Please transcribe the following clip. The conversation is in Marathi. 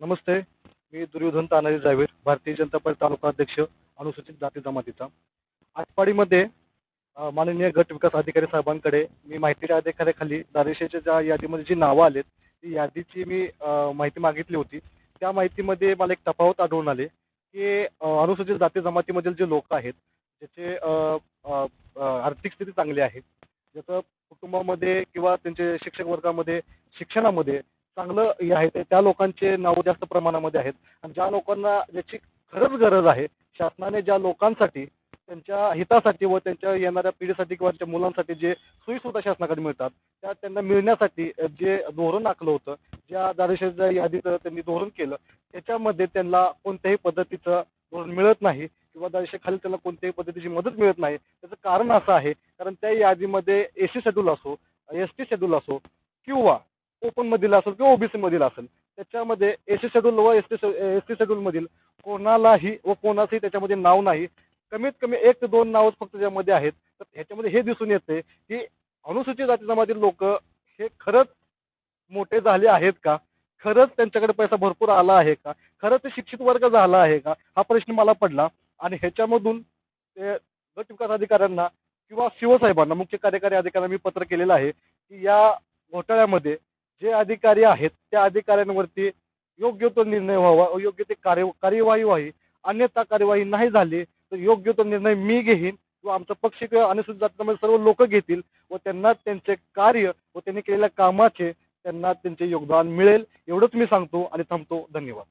नमस्ते मी दुर्योधन तानाजी जावेद भारतीय जनता पार्टी तालुका अध्यक्ष अनुसूचित जाती जमातीचा. आटपाडीमध्ये अ, माननीय गट विकास अधिकारी साहेबांकडे मी माहितीच्या अधिकाऱ्याखाली दारेशाच्या ज्या यादीमध्ये जी नावं आलेत ती यादीची मी अ, माहिती मागितली होती. त्या माहितीमध्ये मला एक तफावत आढळून आले की अ, अनुसूचित जाती जमातीमधील जे लोक आहेत ज्याचे अ, अ, अ, आर्थिक स्थिती चांगली आहे ज्याचं कुटुंबामध्ये किंवा त्यांचे शिक्षक वर्गामध्ये शिक्षणामध्ये चांगलं हे आहे ते त्या लोकांचे नावं जास्त प्रमाणामध्ये आहेत. आणि ज्या लोकांना ज्याची खरंच गरज आहे शासनाने ज्या लोकांसाठी त्यांच्या हितासाठी व त्यांच्या येणाऱ्या पिढीसाठी किंवा त्यांच्या मुलांसाठी जे सोयीसुविधा शासनाकडे मिळतात त्या त्यांना मिळण्यासाठी जे धोरण आखलं होतं ज्या दारेशाच्या यादीत त्यांनी धोरण केलं त्याच्यामध्ये त्यांना कोणत्याही पद्धतीचं धोरण मिळत नाही किंवा दारेशाखाली त्यांना कोणत्याही पद्धतीची मदत मिळत नाही. त्याचं कारण असं आहे कारण त्या यादीमध्ये एस सी शेड्यूल असो एस टी शेड्यूल असो किंवा ओपन मधील असेल किंवा ओबीसी मधील असेल त्याच्यामध्ये एस सी शेड्यूल व S T S T schedule मधील कोणालाही व कोणाचंही त्याच्यामध्ये नाव नाही. कमीत कमी एक ते दोन नावच फक्त त्याच्यामध्ये आहेत. तर ह्याच्यामध्ये हे दिसून येते की अनुसूचित जाती जमातील लोक हे खरंच मोठे झाले आहेत का? खरंच त्यांच्याकडे पैसा भरपूर आला आहे का? खरंच ते शिक्षित वर्ग झाला आहे का? हा प्रश्न मला पडला. आणि ह्याच्यामधून ते गट विकास अधिकाऱ्यांना किंवा शिवसाहेबांना मुख्य कार्यकारी अधिकाऱ्यांना मी पत्र केलेलं आहे की या घोटाळ्यामध्ये जे अधिकारी आहेत त्या अधिकाऱ्यांवरती योग्य तो निर्णय व्हावा योग्य ते कार्य कार्यवाही व्हावी. अन्यथा कार्यवाही नाही झाली तर योग्य तो निर्णय मी घेईन किंवा आमचा पक्ष किंवा अनुसूचित जातीमध्ये सर्व लोक घेतील व त्यांना त्यांचे कार्य व त्यांनी केलेल्या कामाचे त्यांना त्यांचे योगदान मिळेल. एवढंच मी सांगतो आणि थांबतो. धन्यवाद.